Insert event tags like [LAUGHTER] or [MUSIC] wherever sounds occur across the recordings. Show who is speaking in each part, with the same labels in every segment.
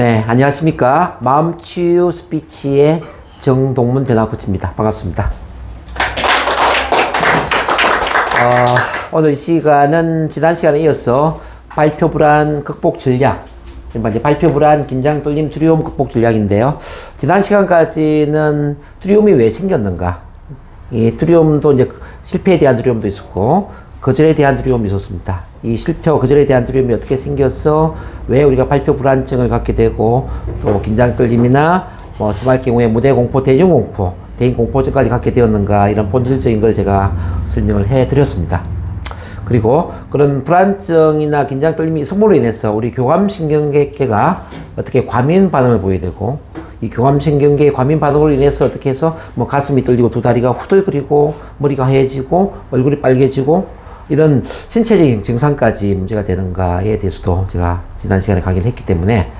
Speaker 1: 네, 안녕하십니까. 마음치유 스피치의 정동문 변화 코치입니다. 반갑습니다. 어, 오늘 이 시간은 지난 시간에 이어서 발표 불안 극복 전략, 이제 발표 불안, 긴장, 떨림, 두려움 극복 전략인데요. 지난 시간까지는 두려움이 왜 생겼는가, 이 두려움도 이제 실패에 대한 두려움도 있었고 거절에 대한 두려움이 있었습니다. 이 실패와 거절에 대한 두려움이 어떻게 생겨서 왜 우리가 발표 불안증을 갖게 되고 또 긴장 떨림이나 뭐 심할 경우에 무대 공포, 대중 공포, 대인 공포증까지 갖게 되었는가 이런 본질적인 걸 제가 설명을 해 드렸습니다. 그리고 그런 불안증이나 긴장 떨림이 있음으로 인해서 우리 교감신경계가 어떻게 과민 반응을 보이게 되고 이 교감신경계의 과민 반응으로 인해서 어떻게 해서 뭐 가슴이 떨리고 두 다리가 후들거리고 머리가 하얘지고 얼굴이 빨개지고 이런 신체적인 증상까지 문제가 되는가에 대해서도 제가 지난 시간에 강의를 했기 때문에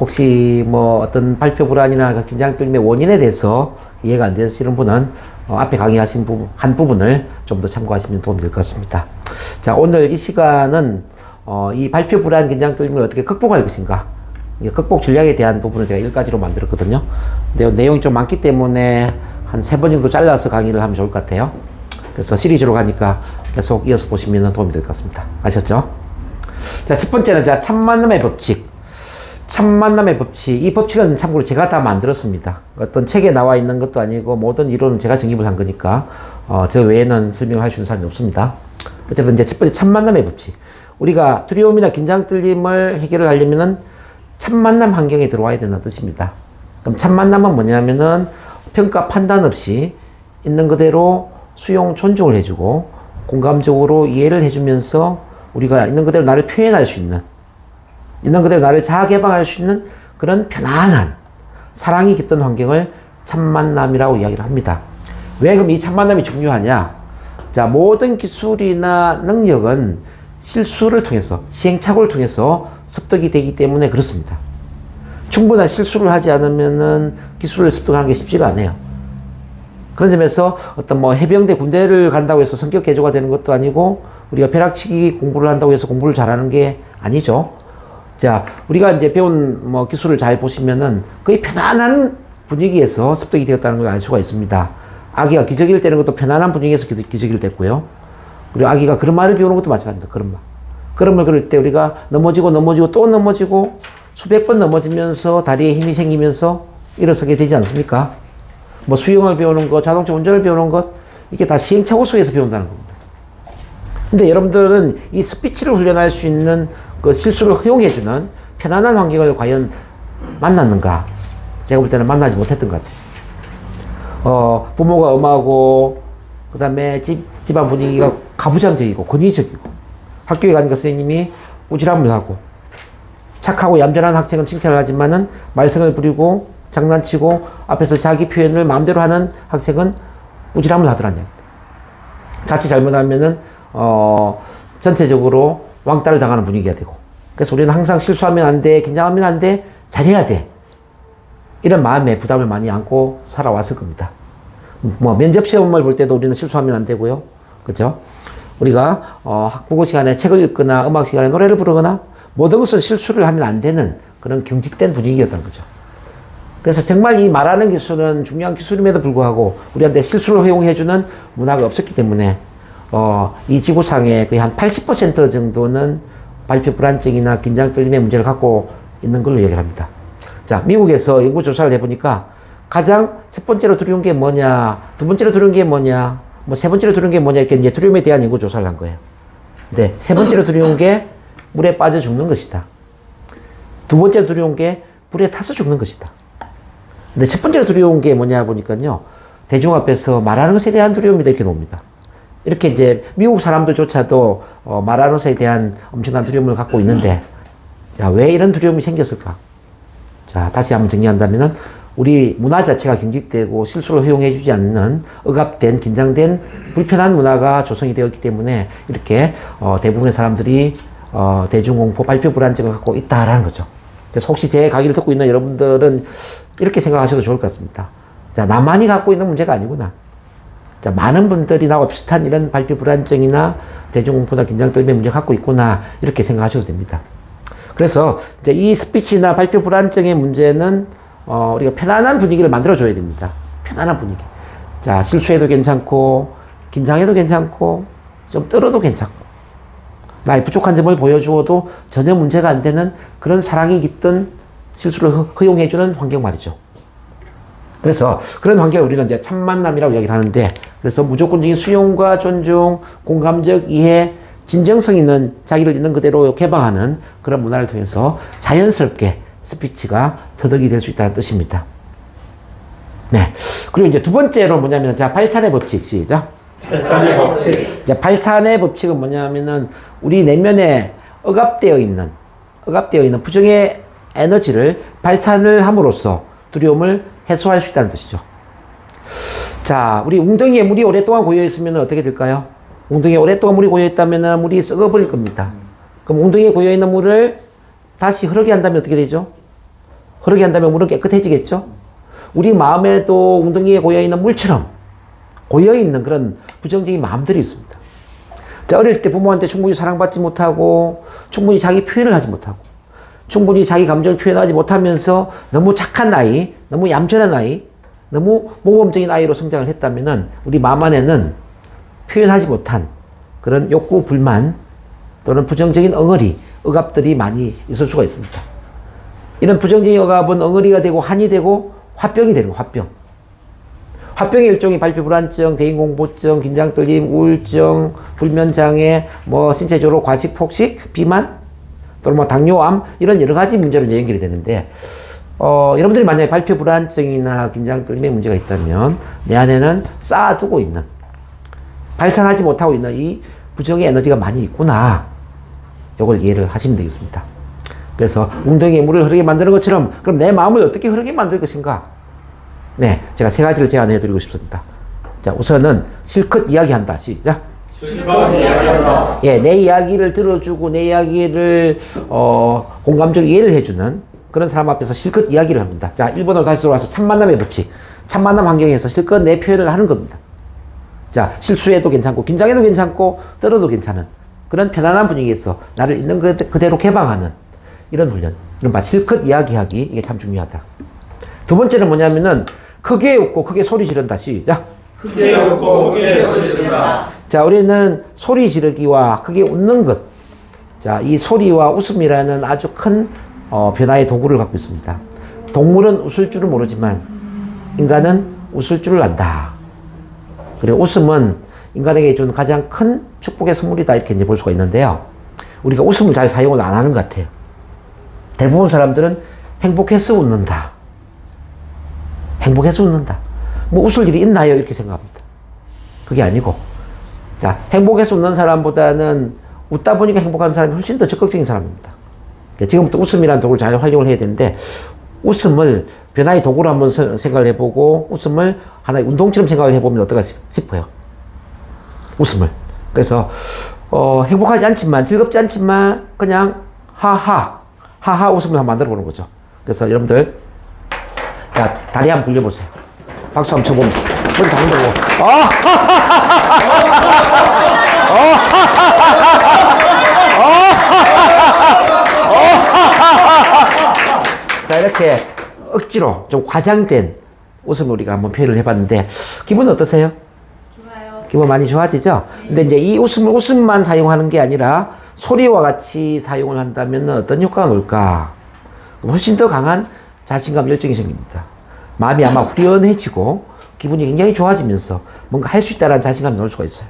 Speaker 1: 혹시 뭐 어떤 발표 불안이나 긴장 떨림의 원인에 대해서 이해가 안 되시는 분은 어, 앞에 강의하신 부분, 한 부분을 좀 더 참고하시면 도움이 될 것 같습니다. 자, 오늘 이 시간은 어, 이 발표 불안, 긴장 떨림을 어떻게 극복할 것인가 이 극복 전략에 대한 부분을 제가 1가지로 만들었거든요. 근데 내용이 좀 많기 때문에 한 세 번 정도 잘라서 강의를 하면 좋을 것 같아요. 그래서 시리즈로 가니까 계속 이어서 보시면 도움이 될 것 같습니다. 아셨죠? 자, 첫 번째는 자, 참만남의 법칙. 참만남의 법칙. 이 법칙은 참고로 제가 다 만들었습니다. 어떤 책에 나와 있는 것도 아니고 모든 이론은 제가 정립을 한 거니까 어, 저 외에는 설명할 수 있는 사람이 없습니다. 어쨌든 이제 첫 번째 참만남의 법칙. 우리가 두려움이나 긴장 떨림을 해결을 하려면은 참만남 환경에 들어와야 된다는 뜻입니다. 그럼 참만남은 뭐냐면은 평가 판단 없이 있는 그대로 수용 존중을 해주고 공감적으로 이해를 해주면서 우리가 있는 그대로 나를 표현할 수 있는 있는 그대로 나를 자아 개방할 수 있는 그런 편안한 사랑이 깃든 환경을 참만남이라고 이야기를 합니다. 왜 그럼 이 참만남이 중요하냐? 자, 모든 기술이나 능력은 실수를 통해서, 시행착오를 통해서 습득이 되기 때문에 그렇습니다. 충분한 실수를 하지 않으면은 기술을 습득하는 게 쉽지가 않아요. 그런 점에서 어떤 뭐 해병대 군대를 간다고 해서 성격 개조가 되는 것도 아니고 우리가 벼락치기 공부를 한다고 해서 공부를 잘하는 게 아니죠. 자, 우리가 이제 배운 뭐 기술을 잘 보시면은 거의 편안한 분위기에서 습득이 되었다는 걸 알 수가 있습니다. 아기가 기저귀를 떼는 것도 편안한 분위기에서 기- 기저귀를 뗐고요. 그리고 아기가 걸음마를 배우는 것도 마찬가지입니다. 걸음마. 걸음을 걸을 때 우리가 넘어지고 넘어지고 또 넘어지고 수백 번 넘어지면서 다리에 힘이 생기면서 일어서게 되지 않습니까? 뭐 수영을 배우는 것, 자동차 운전을 배우는 것, 이게 다 시행착오 속에서 배운다는 겁니다. 근데 여러분들은 이 스피치를 훈련할 수 있는 그 실수를 허용해주는 편안한 환경을 과연 만났는가? 제가 볼 때는 만나지 못했던 것 같아요. 어, 부모가 엄하고, 그 다음에 집, 집안 분위기가 가부장적이고, 권위적이고, 학교에 가니까 선생님이 꾸지람을 하고, 착하고 얌전한 학생은 칭찬을 하지만은 말썽을 부리고, 장난치고, 앞에서 자기 표현을 마음대로 하는 학생은 꾸지람을 하더라는 이야기입니다. 자칫 잘못하면은, 어, 전체적으로 왕따를 당하는 분위기가 되고. 그래서 우리는 항상 실수하면 안 돼, 긴장하면 안 돼, 잘해야 돼. 이런 마음에 부담을 많이 안고 살아왔을 겁니다. 뭐 면접 시험을 볼 때도 우리는 실수하면 안 되고요. 그죠? 우리가 어, 국어 시간에 책을 읽거나 음악 시간에 노래를 부르거나 모든 것을 실수를 하면 안 되는 그런 경직된 분위기였던 거죠. 그래서 정말 이 말하는 기술은 중요한 기술임에도 불구하고 우리한테 실수를 허용해주는 문화가 없었기 때문에 어, 이 지구상에 거의 한 80% 정도는 발표 불안증이나 긴장 떨림의 문제를 갖고 있는 걸로 얘기를 합니다. 자, 미국에서 연구 조사를 해보니까 가장 첫 번째로 두려운 게 뭐냐, 두 번째로 두려운 게 뭐냐, 뭐 세 번째로 두려운 게 뭐냐, 이렇게 이제 두려움에 대한 연구 조사를 한 거예요. 근데 세 번째로 두려운 게 물에 빠져 죽는 것이다. 두 번째로 두려운 게 물에 타서 죽는 것이다. 근데 첫 번째로 두려운 게 뭐냐 보니까요. 대중 앞에서 말하는 것에 대한 두려움이 이렇게 놉니다. 이렇게 이제 미국 사람들조차도 어, 말하는 것에 대한 엄청난 두려움을 갖고 있는데, 자, 왜 이런 두려움이 생겼을까? 자, 다시 한번 정리한다면은, 우리 문화 자체가 경직되고 실수를 허용해주지 않는 억압된, 긴장된, 불편한 문화가 조성이 되었기 때문에 이렇게 어, 대부분의 사람들이 어, 대중공포 발표 불안증을 갖고 있다라는 거죠. 그래서 혹시 제 강의를 듣고 있는 여러분들은 이렇게 생각하셔도 좋을 것 같습니다. 자, 나만이 갖고 있는 문제가 아니구나. 자, 많은 분들이 나와 비슷한 이런 발표 불안증이나 대중공포나 긴장 떨림의 문제를 갖고 있구나. 이렇게 생각하셔도 됩니다. 그래서 이제 이 스피치나 발표 불안증의 문제는 어, 우리가 편안한 분위기를 만들어줘야 됩니다. 편안한 분위기. 자, 실수해도 괜찮고, 긴장해도 괜찮고, 좀 떨어도 괜찮고, 나의 부족한 점을 보여주어도 전혀 문제가 안 되는 그런 사랑이 깃든 실수를 허- 허용해주는 환경 말이죠. 그래서 그런 환경을 우리는 이제 참 만남이라고 이야기를 하는데, 그래서 무조건적인 수용과 존중, 공감적 이해, 진정성 있는 자기를 있는 그대로 개방하는 그런 문화를 통해서 자연스럽게 스피치가 터득이 될 수 있다는 뜻입니다. 네. 그리고 이제 두 번째로 뭐냐면, 자, 발산의 법칙, 시작.
Speaker 2: 발산의 법칙.
Speaker 1: 이제 발산의 법칙은 뭐냐면은 우리 내면에 억압되어 있는 억압되어 있는 부정의 에너지를 발산을 함으로써 두려움을 해소할 수 있다는 뜻이죠. 자, 우리 웅덩이에 물이 오랫동안 고여 있으면 어떻게 될까요? 웅덩이에 오랫동안 물이 고여 있다면 물이 썩어버릴 겁니다. 그럼 웅덩이에 고여 있는 물을 다시 흐르게 한다면 어떻게 되죠? 흐르게 한다면 물은 깨끗해지겠죠? 우리 마음에도 웅덩이에 고여 있는 물처럼 고여 있는 그런 부정적인 마음들이 있습니다. 자, 어릴 때 부모한테 충분히 사랑받지 못하고, 충분히 자기 표현을 하지 못하고, 충분히 자기 감정을 표현하지 못하면서 너무 착한 아이, 너무 얌전한 아이, 너무 모범적인 아이로 성장을 했다면은 우리 마음 안에는 표현하지 못한 그런 욕구, 불만 또는 부정적인 엉어리, 억압들이 많이 있을 수가 있습니다. 이런 부정적인 억압은 엉어리가 되고 한이 되고 화병이 되는 거, 화병. 화병의 일종이 발표 불안증, 대인 공포증, 긴장 떨림, 우울증, 불면 장애, 뭐 신체적으로 과식, 폭식, 비만, 또는 뭐 당뇨암 이런 여러 가지 문제로 이제 연결이 되는데 어, 여러분들이 만약에 발표 불안증이나 긴장 떨림의 문제가 있다면 내 안에는 쌓아두고 있는 발산하지 못하고 있는 이 부정의 에너지가 많이 있구나. 요걸 이해를 하시면 되겠습니다. 그래서 웅덩이에 물을 흐르게 만드는 것처럼 그럼 내 마음을 어떻게 흐르게 만들 것인가? 네, 제가 세 가지를 제안해 드리고 싶습니다. 자, 우선은 실컷 이야기한다. 시작. 예, 내 이야기를 들어주고 내 이야기를 어, 공감적 이해를 해주는 그런 사람 앞에서 실컷 이야기를 합니다. 자, 1번으로 다시 돌아와서 참 만남의 법칙. 참 만남 환경에서 실컷 내 표현을 하는 겁니다. 자, 실수해도 괜찮고 긴장해도 괜찮고 떨어도 괜찮은 그런 편안한 분위기에서 나를 있는 그대- 그대로 개방하는 이런 훈련. 이른바 실컷 이야기하기 이게 참 중요하다. 두 번째는 뭐냐면은 크게 웃고 크게 소리 지른다. 시작.
Speaker 2: 크게 웃고 크게 소리친다.
Speaker 1: 자, 우리는 소리 지르기와 크게 웃는 것. 자, 이 소리와 웃음이라는 아주 큰 어, 변화의 도구를 갖고 있습니다. 동물은 웃을 줄은 모르지만 인간은 웃을 줄을 안다. 그리고 웃음은 인간에게 준 가장 큰 축복의 선물이다 이렇게 이제 볼 수가 있는데요. 우리가 웃음을 잘 사용을 안 하는 것 같아요. 대부분 사람들은 행복해서 웃는다. 행복해서 웃는다. 뭐 웃을 일이 있나요? 이렇게 생각합니다. 그게 아니고 자, 행복해서 웃는 사람보다는 웃다 보니까 행복한 사람이 훨씬 더 적극적인 사람입니다. 그러니까 지금부터 웃음이라는 도구를 잘 활용을 해야 되는데, 웃음을 변화의 도구로 한번 서- 생각을 해보고, 웃음을 하나의 운동처럼 생각을 해보면 어떨까 싶- 싶어요. 웃음을. 그래서, 어, 행복하지 않지만, 즐겁지 않지만, 그냥, 하하, 하하 웃음을 한번 만들어 보는 거죠. 그래서 여러분들, 자, 다리 한번 굴려보세요. 박수 한번 쳐보면서. 머리 다 흔들고. 아! 자, 이렇게 억지로 좀 과장된 웃음을 우리가 한번 표현을 해봤는데, 기분 어떠세요?
Speaker 3: 좋아요.
Speaker 1: 기분 많이 좋아지죠? 근데 이제 이 웃음을 웃음만 사용하는 게 아니라 소리와 같이 사용을 한다면 어떤 효과가 올까? 훨씬 더 강한 자신감, 열정이 생깁니다. 마음이 아마 후련해지고 기분이 굉장히 좋아지면서 뭔가 할 수 있다는 자신감이 나올 수가 있어요.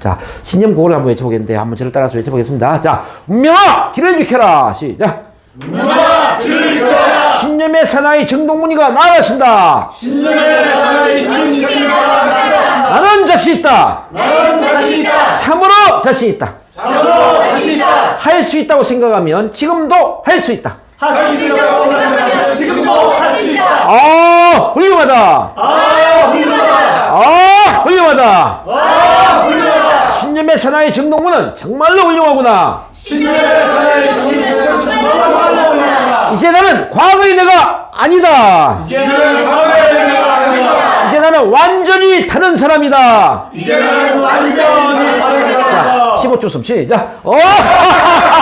Speaker 1: 자, 신념 구호를 한번 외쳐보겠는데 한번 저를 따라서 외쳐보겠습니다. 자, 운명아! 길을 비켜라! 시작!
Speaker 2: 운명아 길을 비켜라.
Speaker 1: 신념의 사나이 정동문이가 나아가신다!
Speaker 2: 신념의 사나이 중심을 바란다.
Speaker 1: 나는 자신 있다!
Speaker 2: 나는 자신 있다.
Speaker 1: 참으로 자신 있다!
Speaker 2: 참으로 자신 있다.
Speaker 1: 할 수 있다고 생각하면 지금도 할 수 있다.
Speaker 2: 할 수 있다고 생각하면 지금도 할 수 있다.
Speaker 1: 아, 훌륭하다.
Speaker 2: 아 훌륭하다.
Speaker 1: 아, 훌륭하다.
Speaker 2: 아 훌륭하다.
Speaker 1: 신념의 사나이 정동문은 정말로 훌륭하구나.
Speaker 2: 신념의 사나이 중심을 바란다.
Speaker 1: 이제 나는 과거의 내가 아니다.
Speaker 2: 이제는 과거의 내가 아니다.
Speaker 1: 이제 나는 완전히 다른 사람이다.
Speaker 2: 이제는 완전히 다르다.
Speaker 1: 자, 15초 숨 시작. 어! [LAUGHS]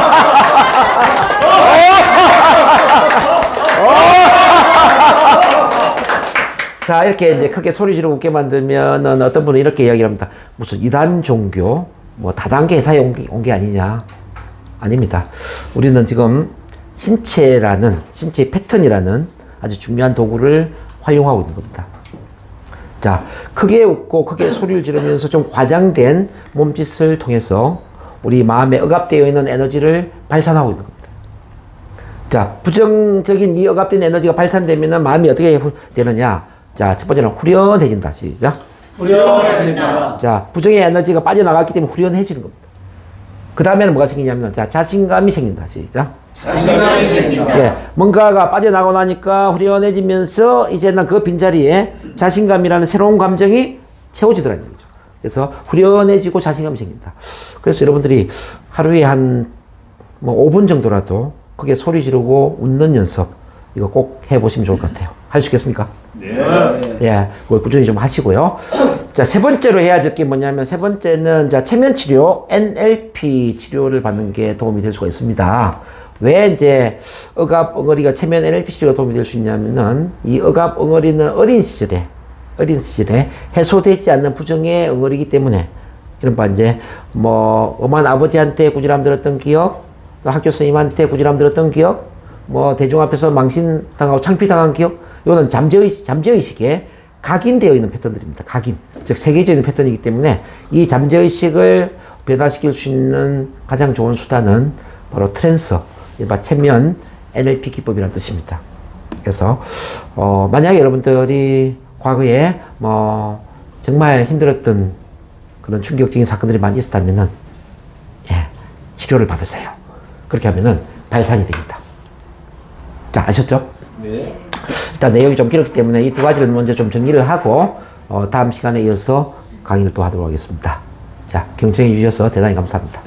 Speaker 1: 자, 이렇게 이제 크게 소리 지르고 웃게 만들면은 어떤 분은 이렇게 이야기를 합니다. 무슨 이단 종교, 뭐 다단계 회사에 온 게, 온 게 아니냐. 아닙니다. 우리는 지금 신체라는, 신체의 패턴이라는 아주 중요한 도구를 활용하고 있는 겁니다. 자, 크게 웃고 크게 소리를 지르면서 좀 과장된 몸짓을 통해서 우리 마음에 억압되어 있는 에너지를 발산하고 있는 겁니다. 자, 부정적인 이 억압된 에너지가 발산되면 마음이 어떻게 후- 되느냐? 자, 첫 번째는 후련해진다. 시작.
Speaker 2: 후련해진다.
Speaker 1: 자, 부정의 에너지가 빠져나갔기 때문에 후련해지는 겁니다. 그 다음에는 뭐가 생기냐면, 자, 자신감이 생긴다. 시작.
Speaker 2: 자신감이 생긴다.
Speaker 1: 예, 뭔가가 빠져나고 나니까 후련해지면서 이제는 그 빈자리에 자신감이라는 새로운 감정이 채워지더라는 거죠. 그래서 후련해지고 자신감이 생긴다. 그래서 여러분들이 하루에 한 뭐 5분 정도라도 크게 소리 지르고 웃는 연습 이거 꼭 해보시면 좋을 것 같아요. 할 수 있겠습니까?
Speaker 2: 네.
Speaker 1: 예, 그걸 꾸준히 좀 하시고요. 자, 세 번째로 해야 될 게 뭐냐면, 세 번째는, 자, 체면 치료, NLP 치료를 받는 게 도움이 될 수가 있습니다. 왜 이제 억압 엉어리가 체면 NLP 치료가 도움이 될 수 있냐면은, 이 억압 엉어리는 어린 시절에, 어린 시절에 해소되지 않는 부정의 엉어리기 때문에, 이른바 이제, 뭐, 엄한 아버지한테 꾸지람 들었던 기억, 또 학교 선생님한테 꾸지람 들었던 기억, 뭐 대중 앞에서 망신당하고 창피당한 기억, 이거는 잠재의식, 잠재의식에 각인되어 있는 패턴들입니다. 각인. 즉, 세계적인 패턴이기 때문에 이 잠재의식을 변화시킬 수 있는 가장 좋은 수단은 바로 트랜스, 이른바 체면 NLP 기법이라는 뜻입니다. 그래서, 어, 만약에 여러분들이 과거에 뭐 정말 힘들었던 그런 충격적인 사건들이 많이 있었다면은, 예, 치료를 받으세요. 그렇게 하면은 발산이 됩니다. 자, 아셨죠?
Speaker 2: 네.
Speaker 1: 일단 내용이 좀 길었기 때문에 이 두 가지를 먼저 좀 정리를 하고, 어, 다음 시간에 이어서 강의를 또 하도록 하겠습니다. 자, 경청해 주셔서 대단히 감사합니다.